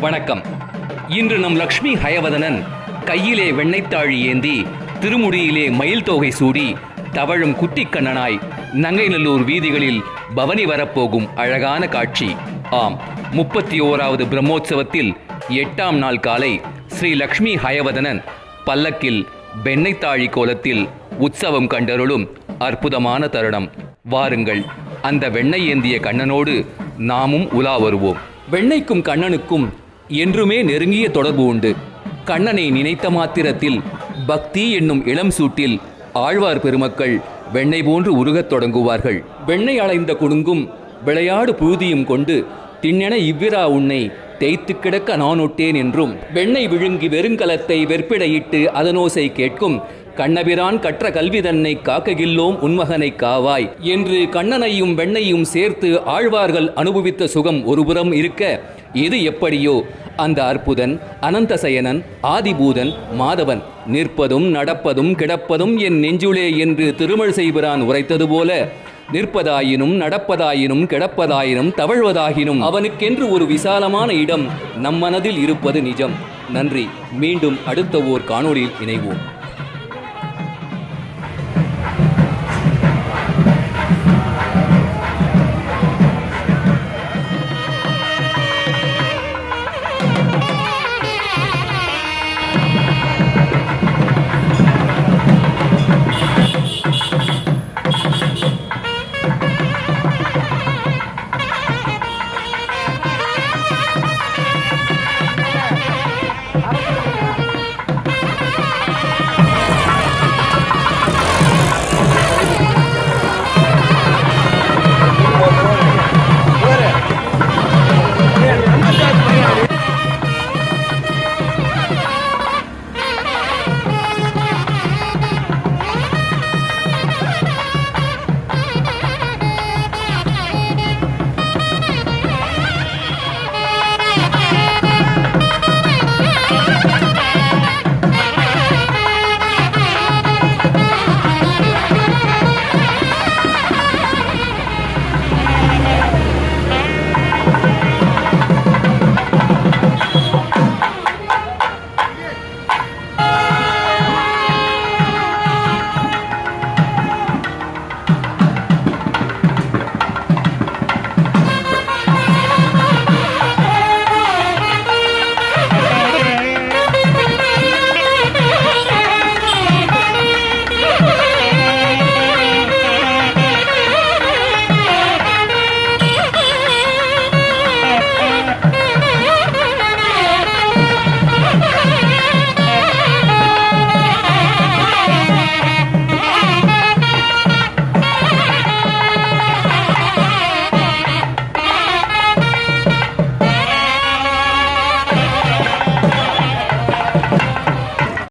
வணக்கம். இன்று நம் லக்ஷ்மி ஹயவதனன் கையிலே வெண்ணைத்தாழி ஏந்தி திருமுடியிலே மயில் தொகை சூடி தவழும் குட்டிக்கண்ணனாய் நங்கைநல்லூர் வீதிகளில் பவனி வரப்போகும் அழகான காட்சி. ஆம் முப்பத்தி ஓராவது பிரம்மோற்சவத்தில் எட்டாம் நாள் காலை ஸ்ரீ லக்ஷ்மி ஹயவதனன் பல்லக்கில் வெண்ணைத்தாழி கோலத்தில் உற்சவம் கண்டருளும் அற்புதமான தருணம். வாருங்கள் அந்த வெண்ணெய் ஏந்திய கண்ணனோடு நாமும் உலா வருவோம். வெண்ணைக்கும் கண்ணனுக்கும் என்றுமே நெருங்கிய தொடர்பு உண்டு. கண்ணனை நினைத்த மாத்திரத்தில் பக்தி என்னும் இளம் சூட்டில் ஆழ்வார் பெருமக்கள் வெண்ணெய் போன்று உருகத் தொடங்குவார்கள். வெண்ணெய் அலைந்த குடுங்கும் விளையாடு புழுதியும் கொண்டு திண்ணென இவ்விரா உன்னை தேய்த்து கிடக்க நானுட்டேன் என்றும் வெண்ணெய் விழுங்கி வெறுங்கலத்தை வெற்பிடையிட்டு அதனோசை கேட்கும் கண்ணபிரான் கற்ற கல்வி தன்னை காக்ககில்லோம் உன்மகனை காவாய் என்று கண்ணனையும் வெண்ணையும் சேர்த்து ஆழ்வார்கள் அனுபவித்த சுகம் ஒருபுறம் இருக்க இது எப்படியோ? அந்த அற்புதன் அனந்தசயனன் ஆதிபூதன் மாதவன் நிற்பதும் நடப்பதும் கிடப்பதும் என் நெஞ்சுளே என்று திருமல் செய்பிரான் உரைத்தது போல நிற்பதாயினும் நடப்பதாயினும் கிடப்பதாயினும் தவழ்வதாகினும் அவனுக்கென்று ஒரு விசாலமான இடம் நம் மனதில் இருப்பது நிஜம். நன்றி. மீண்டும் அடுத்த ஓர் காணொளியில் இணைவோம்.